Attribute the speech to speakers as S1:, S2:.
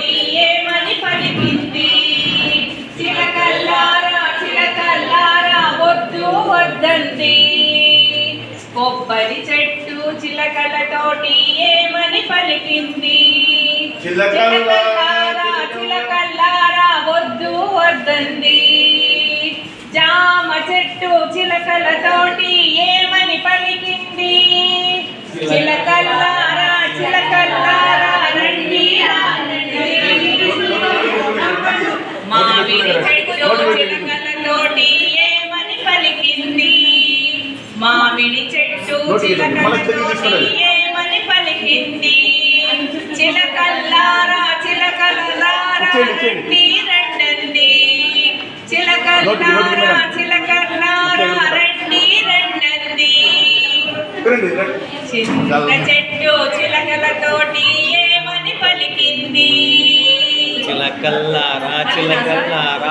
S1: తోటి ఏమని పలికింది? చిలకల్లారా చిలకల్లారా వద్దు వద్దంది. కొబ్బరి చెట్టు చిలకలతోటి ఏమని పలికింది? చిలకల్లారా చిలకల్లారా వద్దు వద్దంది. జామ చెట్టు చిలకలతోటి ఏమని మామిడి చెట్టు చిలకలతోటి ఏమని పలికింది మామిడి చెట్టు చిలకలతోటి ఏమని పలికింది చిలకల్లారా చిలకల్లారా రండి చిలకల్లారా చిలకల్లారా రండి రండి చిన్న చెట్టు చిలకలతోటి
S2: చిలకల్లారా చిలకల్లారా